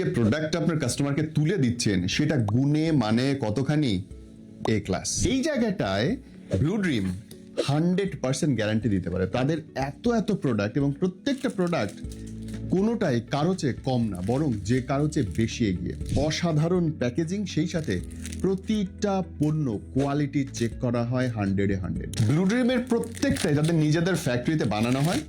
যে প্রোডাক্ট আপনার কাস্টমারকে তুলে দিচ্ছেন, সেটা গুণে মানে কতখানি? এ ক্লাস এই জায়গাটায় Blue Dream hundred percent guarantee দিতে পারে। তাদের এত এত প্রোডাক্ট এবং প্রত্যেকটা প্রোডাক্ট কোনোটাই কারও চেয়ে কম না, বরং যে কারও চেয়ে বেশি এগিয়ে। অসাধারণ প্যাকেজিং সেই সাথে প্রতিটা পণ্য কোয়ালিটি চেক করা হয় হান্ড্রেডে হান্ড্রেড ব্লু ড্রিমের প্রত্যেকটাই তাদের নিজেদের ফ্যাক্টরিতে বানানো হয়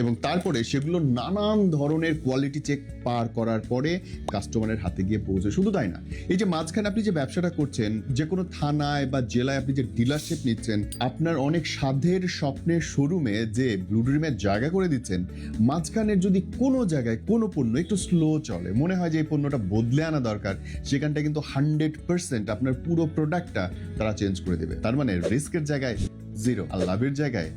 এবং তারপরে সেগুলো নানান ধরনের কোয়ালিটি চেক পার করার পরে কাস্টমারের হাতে গিয়ে পৌঁছে। শুধু তাই না, এই যে মাঝখানে আপনি যে ব্যবসাটা করছেন, যে কোনো থানায় বা জেলায় আপনি যে ডিলারশিপ নিচ্ছেন, আপনার অনেক সাধের স্বপ্নের শোরুমে যে ব্লু ড্রিমের জায়গা করে দিচ্ছেন, মাঝখানের যদি কোনো জায়গায় কোনো পণ্য একটু স্লো চলে, মনে হয় যে এই পণ্যটা বদলে আনা দরকার সেখানটা কিন্তু হান্ড্রেড পার্সেন্ট আপনার পুরো প্রোডাক্টটা তারা চেঞ্জ করে দেবে। তার মানে রিস্কের জায়গায় জিরো আর লাভের জায়গায়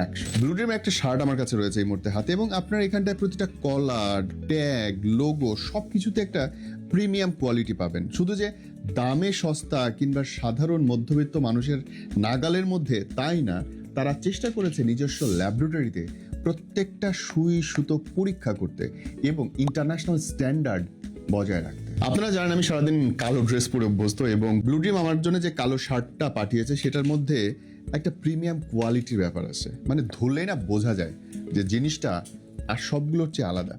একশো ব্লুড্রিম একটা শার্ট আমার কাছে রয়েছে এই মুহূর্তে হাতে, এবং আপনার এখানটায় প্রতিটা কলার ট্যাগ লোগো সব কিছুতে একটা প্রিমিয়াম কোয়ালিটি পাবেন। শুধু যে দামে সস্তা কিংবা সাধারণ মধ্যবিত্ত মানুষের নাগালের মধ্যে তাই না, তারা চেষ্টা করেছে নিজস্ব ল্যাবরেটরিতে প্রত্যেকটা সুই সুতো পরীক্ষা করতে এবং ইন্টারন্যাশনাল স্ট্যান্ডার্ড বজায় রাখতে। আপনারা জানেন আমি সারাদিন কালো ড্রেস পরে অভ্যস্ত এবং ব্লু ড্রিম আমার জন্য যে কালো শার্টটা পাঠিয়েছে, সেটার মধ্যে একটা প্রিমিয়াম কোয়ালিটির ব্যাপার আছে। মানে ধরলেই না বোঝা যায় যে জিনিসটা আর সবগুলোর চেয়ে আলাদা।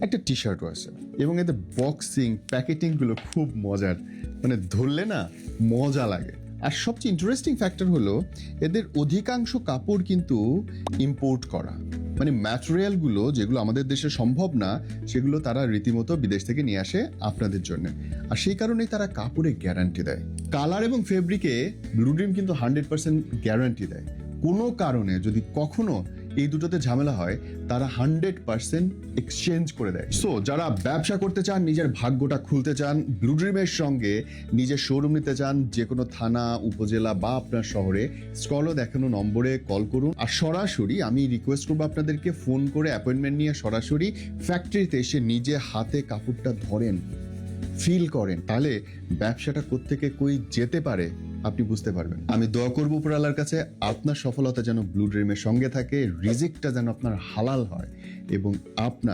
একটা টি শার্টও আছে এবং এদের বক্সিং প্যাকেটিংগুলো খুব মজার। মানে ধরলে না মজা লাগে। আর সবচেয়ে ইন্টারেস্টিং ফ্যাক্টর হলো, এদের অধিকাংশ কাপড় কিন্তু ইম্পোর্ট করা। মানে ম্যাটেরিয়ালগুলো যেগুলো আমাদের দেশে সম্ভব না, সেগুলো তারা রীতিমতো বিদেশ থেকে নিয়ে আসে আপনাদের জন্য। আর সেই কারণেই তারা কাপড়ে গ্যারান্টি দেয়। কালার এবং ফেব্রিকে ব্লুড্রিম কিন্তু হান্ড্রেড পার্সেন্ট গ্যারান্টি দেয়। কোনো কারণে যদি কখনো এই দুটোতে ঝামেলা হয়, তারা হান্ড্রেড পার্সেন্ট এক্সচেঞ্জ করে দেয়। সো যারা ব্যবসা করতে চান, নিজের ভাগ্যটা খুলতে চান ব্লু ড্রিমের সঙ্গে নিজের শোরুম নিতে চান, যে কোনো থানা, উপজেলা বা আপনার শহরে স্কলও দেখানো নম্বরে কল করুন। আর সরাসরি আমি রিকোয়েস্ট করব আপনাদেরকে ফোন করে অ্যাপয়েন্টমেন্ট নিয়ে সরাসরি ফ্যাক্টরিতে এসে নিজে হাতে কাপড়টা ধরেন ফিল করেন। তাহলে ব্যবসাটা কোত্থেকে কই যেতে পারে? আপনি বুঝতে পারবেন। আমি দোয়া করব উপরালার কাছে, আপনার সফলতা যেন ব্লু ড্রিমের সঙ্গে থাকে, রিজিকটা যেন আপনার হালাল হয় এবং আপনার